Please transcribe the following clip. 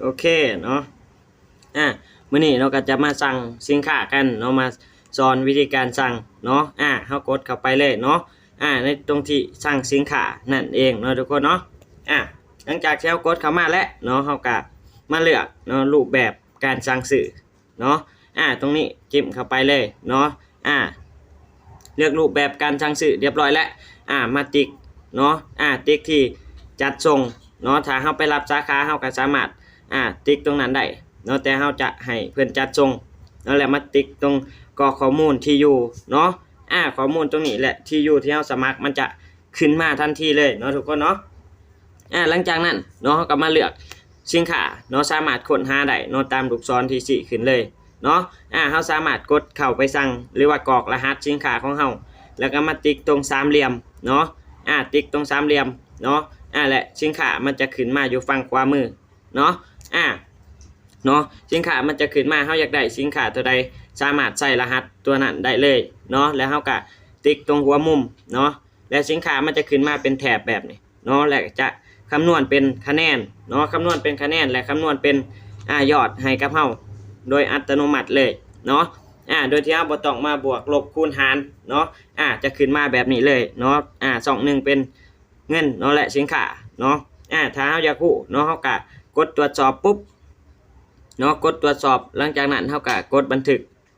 โอเคเนาะอะมื้อนี้เราก็จะมาสั่งสินค้ากันเนาะมาสอนวิธีการสั่งเนาะอะเฮากดเข้าไปเลยเนาะอะในตรงที่สั่งสินค้านั่นเองเนาะทุกคนเนาะอะหลังจากที่เฮากดเข้ามาแล้วเนาะเฮาก็มาเลือกเนาะรูปแบบการสั่งซื้อเนาะอะตรงนี้จิ้มเข้าไปเลยเนาะอะเลือกรูปแบบการสั่งซื้อเรียบร้อยแล้วอะมาติ๊กเนาะอะติ๊กที่จัดส่งเนาะถ้าเฮาไปรับสาขาเฮาก็สามารถ อ่าติ๊กตรงนั้นได้เนาะแต่เราจะให้เพื่อนจัดทรงนั่นแหละมาติ๊กตรงกรอกข้อมูลที่อยู่เนาะอ่าข้อมูลตรงนี้แหละที่อยู่ที่เราสมัครมันจะขึ้นมาทันทีเลยเนาะทุกคนเนาะอ่าหลังจากนั้นเนาะเราก็มาเลือกสินค้าเนาะสามารถค้นหาได้เนาะตามลูกศรที่สี่ขึ้นเลยเนาะอ่าเราสามารถกดเข้าไปสั่งหรือว่ากรอกรหัสสินค้าของเราแล้วก็มาติ๊กตรงสามเหลี่ยมเนาะอ่าติ๊กตรงสามเหลี่ยมเนาะอ่าและสินค้ามันจะขึ้นมาอยู่ฝั่งขวามือเนาะ อ่าเนาะสินค้ามันจะขึ้นมาเฮาอยากได้สินค้าตัวใดสามารถใส่รหัสตัวนั้นได้เลยเนาะแล้วเฮาก็ติ๊กตรงหัวมุมเนาะแล้วสินค้ามันจะขึ้นมาเป็นแถบแบบนี้เนาะแล้วจะคำนวณเป็นคะแนนเนาะคำนวณเป็นคะแนนและคำนวณเป็นอ่ายอดให้กับเฮาโดยอัตโนมัติเลยเนาะอ่าโดยที่เฮาบ่ต้องมาบวกลบคูณหารเนาะอ่าจะขึ้นมาแบบนี้เลยเนาะอ่าสองหนึ่งเป็นเงินเนาะและสินค้าเนาะ อ่าถ้าเฮาอยากรู้เนาะเฮากะกดตรวจสอบปุ๊บเนาะกดตรวจสอบหลังจากนั้นเฮากะกดบันทึก